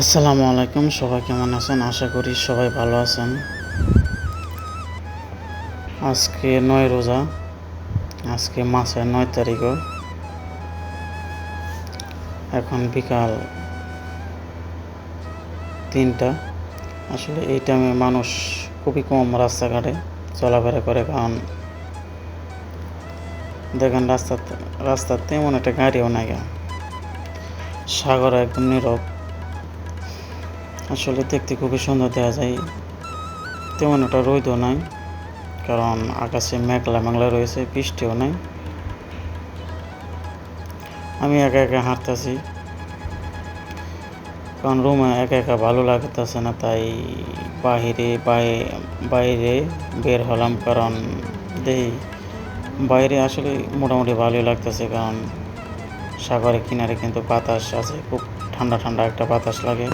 আসসালামু আলাইকুম, সবাই কেমন আছেন? আশা করি সবাই ভালো আছেন। আজকে নয় রোজা, আজকে মাসের নয় তারিখও। এখন বিকাল তিনটা। আসলে এই টাইমে মানুষ খুবই কম রাস্তাঘাটে চলাফেরা করে, কারণ দেখেন রাস্তাতে, রাস্তার তেমন একটা গাড়িও নাই। সাগর একদম নীরব। আসলে দেখতে খুবই সুন্দর দেখা যায়। তেমন একটা রোদও নাই, কারণ আকাশে মেঘলা মেঘলা রয়েছে, বৃষ্টিও নাই। আমি একা একা হাঁটতেছি, কারণ রুমে একা একা ভালো লাগতেছে না, তাই বাহিরে বাই- বাইরে বের হলাম, কারণ দেখি বাইরে আসলে মোটামুটি ভালোই লাগতেছে, কারণ সাগরের কিনারে কিন্তু বাতাস আছে, খুব ঠান্ডা ঠান্ডা একটা বাতাস লাগে।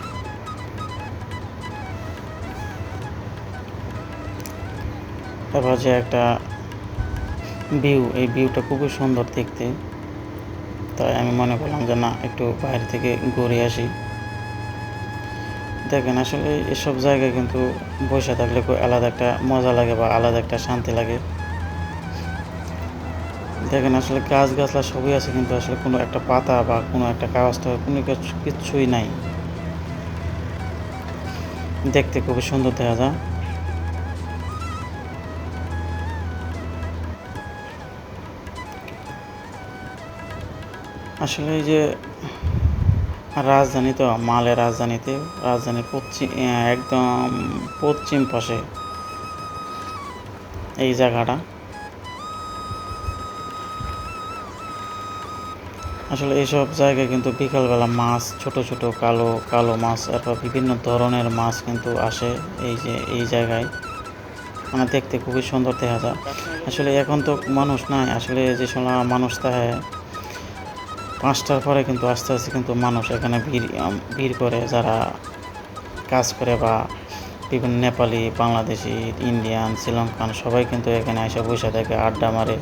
তারপর যে একটা ভিউ এই ভিউটা খুবই সুন্দর দেখতে। তাই আমি মনে করলাম যে না, একটু বাইরে থেকে ঘুরে আসি। দেখেন, আসলে এসব জায়গায় কিন্তু বসে থাকলে খুব আলাদা একটা মজা লাগে বা আলাদা একটা শান্তি লাগে। দেখেন, আসলে গাছ গাছলা সবই আছে, কিন্তু আসলে কোনো একটা পাতা বা কোনো একটা কাগজ টাগজ কোনো কিছু কিচ্ছুই নাই। দেখতে খুবই সুন্দর দেখা যায়। আসলে এই যে রাজধানী তো, মালের রাজধানীতে রাজধানীর পশ্চিম একদম পশ্চিম পাশে এই জায়গাটা। আসলে এইসব জায়গায় কিন্তু বিকালবেলা মাছ, ছোট ছোট, কালো কালো মাছ, এরপর বিভিন্ন ধরনের মাছ কিন্তু আসে এই যে, এই জায়গায়। মানে দেখতে খুবই সুন্দর দেখা যায়। আসলে এখন তো মানুষ নাই, আসলে যে সময় মানুষ থাকে পাঁচটার পরে কিন্তু আস্তে আস্তে কিন্তু মানুষ এখানে ভিড় ভিড় করে যারা কাজ করে বা বিভিন্ন নেপালি, বাংলাদেশি, ইন্ডিয়ান, শ্রীলঙ্কান সবাই কিন্তু এখানে এসে বসে থাকে, আড্ডা মারে।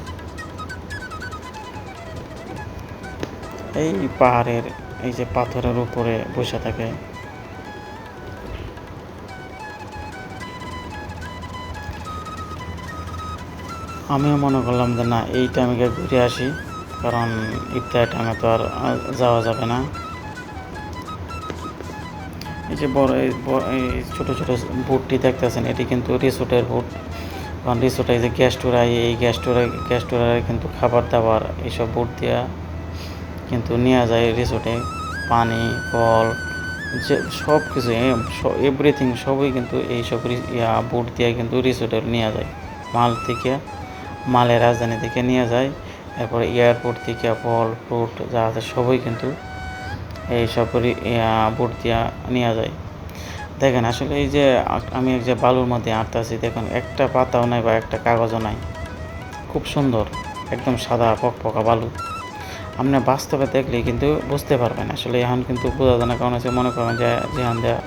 এই পাহাড়ের, এই যে পাথরের উপরে বসে থাকে। আমিও মনে করলাম যে না, এই টাইমে ঘুরে আসি। কারণ ইফতারের টাইমে তো আর যাওয়া যাবে না। এই যে বড়, এই ছোটো ছোটো বুটটি দেখতেছেন, এটি কিন্তু রিসোর্টের বুট কারণ রিসোর্টে যে গ্যাস টুরাই এই গ্যাস টুরাই গ্যাস টুরাই কিন্তু খাবার দাবার, এইসব বুট দেওয়া কিন্তু নেওয়া যায় রিসোর্টে। পানি, ফল, যে সব কিছু এভরিথিং সবই কিন্তু এইসব ইয়া বুট দিয়ে কিন্তু রিসোর্টে নেওয়া যায়। মাল থেকে, মালের রাজধানী থেকে নিয়ে যায়। এরপরে এয়ারপোর্ট থেকে ফল ফ্রুট যা আছে সবই কিন্তু এই সব রি- ইয়া বুট দিয়া নেওয়া যায়। দেখেন, আসলে এই যে আমি এক যে বালুর মধ্যে আটতাছি দেখেন, একটা পাতাও নাই বা একটা কাগজও নাই। খুব সুন্দর, একদম সাদা পকপকা বালু। আপনি বাস্তবে দেখলেই কিন্তু বুঝতে পারবেন, আসলে এখন কিন্তু বোঝা যায় না, কারণ আছে মনে করবেন যে যেখান দেয়া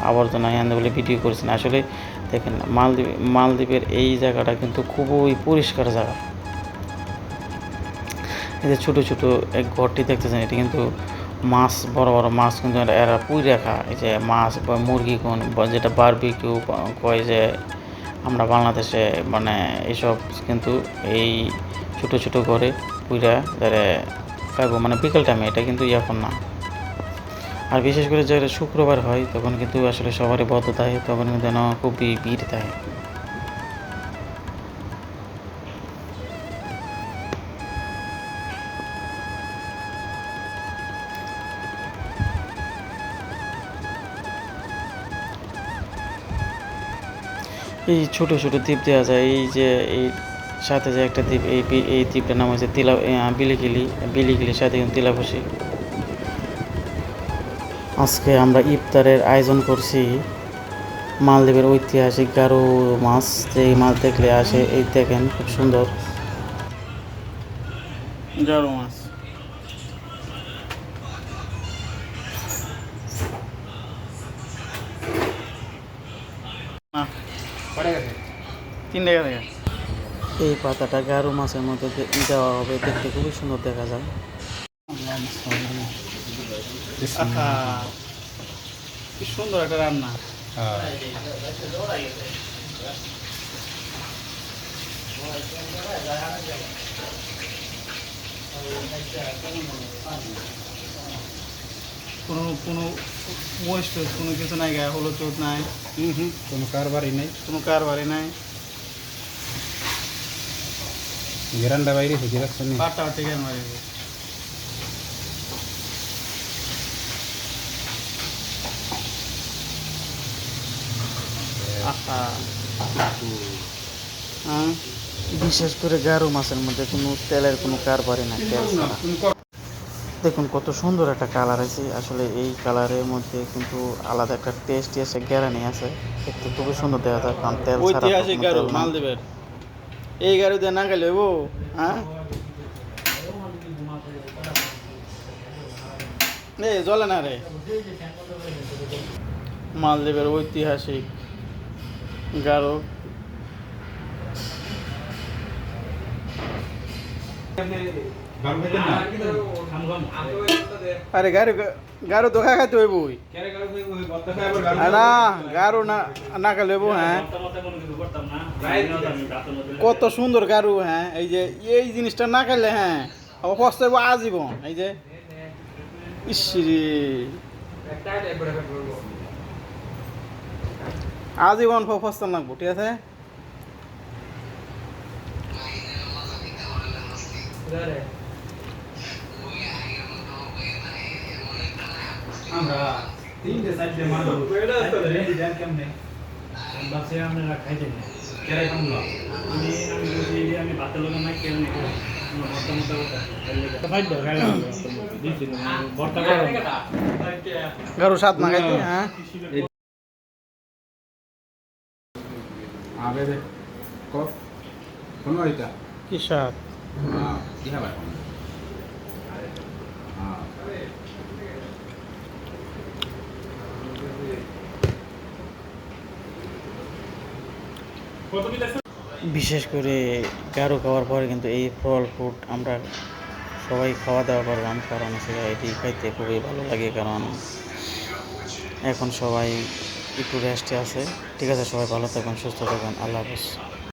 আবর্জনা এখান বলে ভিডিও করেছেন, আসলে দেখেন, মালদ্বীপ, মালদ্বীপের এই জায়গাটা কিন্তু খুবই পরিষ্কার জায়গা। এই যে ছোটো ছোটো এক ঘরটি দেখতেছেন, এটি কিন্তু মাছ, বড় বড় মাছ কিন্তু এরা- পুই রাখা। এই যে মাছ বা মুরগি কোন যেটা বারবিকিউ কয় যে আমরা বাংলাদেশে মানে এইসব কিন্তু এই ছোট ছোট ঘরে পুইরা যারা খাইবো। মানে বিকেল টাইমে এটা কিন্তু এখন না। আর বিশেষ করে যারা শুক্রবার হয়, তখন কিন্তু আসলে সবারই বদ্ধ থাকে তখন কিন্তু খুবই ভিড় থাকে এই ছোট ছোট দ্বীপ দেওয়া যায়। এই যে, এই সাথে যে একটা দ্বীপ, এই এই দ্বীপটার নাম হচ্ছে তিলা বিলিগিলি, বিলিগিলির সাথে কিন্তু আজকে আমরা ইফতারের আয়োজন করছি মালদ্বীপের ঐতিহাসিক গারো মাছ। যে মাছ দেখলে আসে, এই দেখেন, খুব সুন্দর। গারো মাছ। তিন টাকা থেকে এই পাতাটা গারো মাছের মধ্যে দেওয়া হবে দেখতে খুবই সুন্দর দেখা যায়। কি সুন্দর একটা রান্না। হ্যাঁ। কোনো কোনো ওয়েস্ট কোনো কিছু নাই গায়ে হলো চোট নাই। হুম হুম কোনো কারবারই নেই। কোনো কারবারি নাই। গেরান্ডা বাইরে হয়ে রাখছেন পাটটা থেকে মারি হ্যাঁ? বিশেষ করে গারো মাছের মধ্যে কোনো তেলের কোনো কারবারি না তেল ছাড়া। দেখুন কত সুন্দর একটা কালার আছে। আসলে এই কালারের মধ্যে কিন্তু আলাদা একটা টেস্ট আছে গ্যারানি আছে। দেখতে খুবই সুন্দর দেখা যায় কারণ তেল ঐতিহাসিক গাড়ু। মালদ্বীপের। এই দিয়ে না গেলে ও হ্যাঁ? চলে না রে। মালদ্বীপের ঐতিহাসিক গারো। আরে গাড়ি গাড়ো তো খাইতে হইবই। না গারো না না খেলে হ্যাঁ। কত সুন্দর গারু হ্যাঁ। এই যে, এই জিনিসটা না খেলে হ্যাঁ হইব আজীবন। এই যে ইসরি আজীবন ফস্তান লাগবো, ঠিক আছে? আমরা তিনটে চারটে মানুষ কেমনে? বাসে আপনারা খাইতেন না। কেরাই কামলো আমি আমি বলছি যে আমি ভাতের লোক না কেন নেই ভর্তা মতো ফাইট দাও খাইলাম দিচ্ছি ভর্তা করো গারু সাত না খাইতে হ্যাঁ? আবে দে কফ কোনো এটা? কি স্বাদ কি হবে বিশেষ করে গারো খাওয়ার পরে কিন্তু এই ফল, ফ্রুট আমরা সবাই খাওয়া দাওয়া করলাম, কারণ সেটা এটি খাইতে খুবই ভালো লাগে, কারণ এখন সবাই একটু রেস্টে আছে। ঠিক আছে, সবাই ভালো থাকবেন, সুস্থ থাকবেন, আল্লাহ হাফেজ।